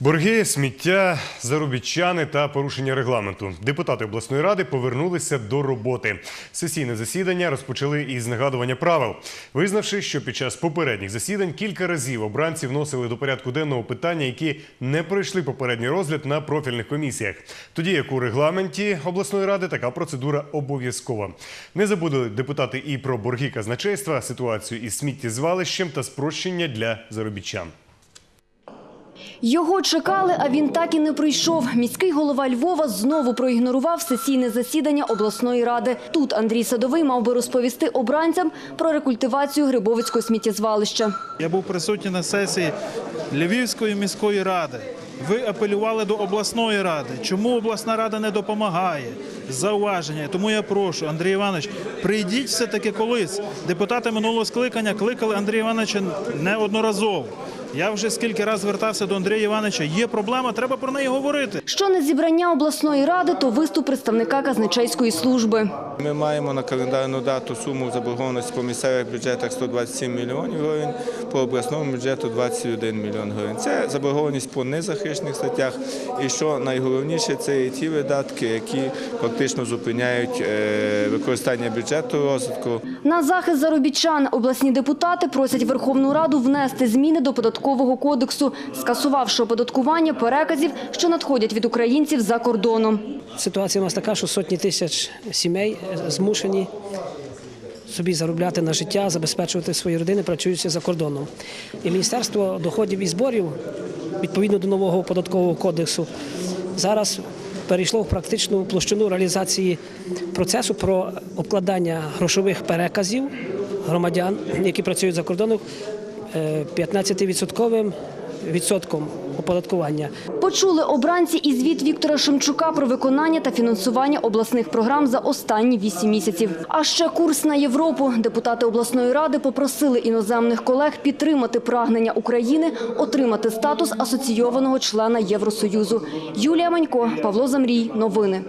Борги, сміття, заробітчани та порушення регламенту. Депутати обласної ради повернулися до роботи. Сесійне засідання розпочали із нагадування правил, визнавши, що під час попередніх засідань кілька разів обранці вносили до порядку денного питання, які не пройшли попередній розгляд на профільних комісіях. Тоді як у регламенті обласної ради така процедура обов'язкова. Не забудили депутати і про борги казначейства, ситуацію із сміттєзвалищем та спрощення для заробітчан. Його чекали, а він так і не прийшов. Міський голова Львова знову проігнорував сесійне засідання обласної ради. Тут Андрій Садовий мав би розповісти обранцям про рекультивацію Грибовицького сміттєзвалища. Я був присутній на сесії Львівської міської ради. Ви апелювали до обласної ради. Чому обласна рада не допомагає? Зауваження. Тому я прошу, Андрій Іванович, прийдіть все-таки колись. Депутати минулого скликання кликали Андрія Івановича неодноразово. Я вже скільки разів звертався до Андрія Івановича. Є проблема, треба про неї говорити. Що не зібрання обласної ради, то виступ представника казначейської служби. Ми маємо на календарну дату суму заборгованості по місцевих бюджетах 127 мільйонів гривень, по обласному бюджету 21 мільйон гривень. Це заборгованість по незахищених статтях. І що найголовніше, це і ті видатки, які фактично зупиняють е, використання бюджету розвитку. На захист заробітчан обласні депутати просять Верховну Раду внести зміни до податкового кодексу, скасувавши оподаткування переказів, що надходять від українців за кордоном. Ситуація у нас така, що сотні тисяч сімей е, змушені собі заробляти на життя, забезпечувати свої родини, працюючи за кордоном. І Міністерство доходів і зборів, відповідно до нового податкового кодексу, зараз перейшло в практичну площину реалізації процесу про обкладання грошових переказів громадян, які працюють за кордоном, е, 15% відсотком оподаткування. Почули обранці і звіт Віктора Шемчука про виконання та фінансування обласних програм за останні вісім місяців. А ще курс на Європу. Депутати обласної ради попросили іноземних колег підтримати прагнення України отримати статус асоційованого члена Євросоюзу. Юлія Манько, Павло Замрій. Новини.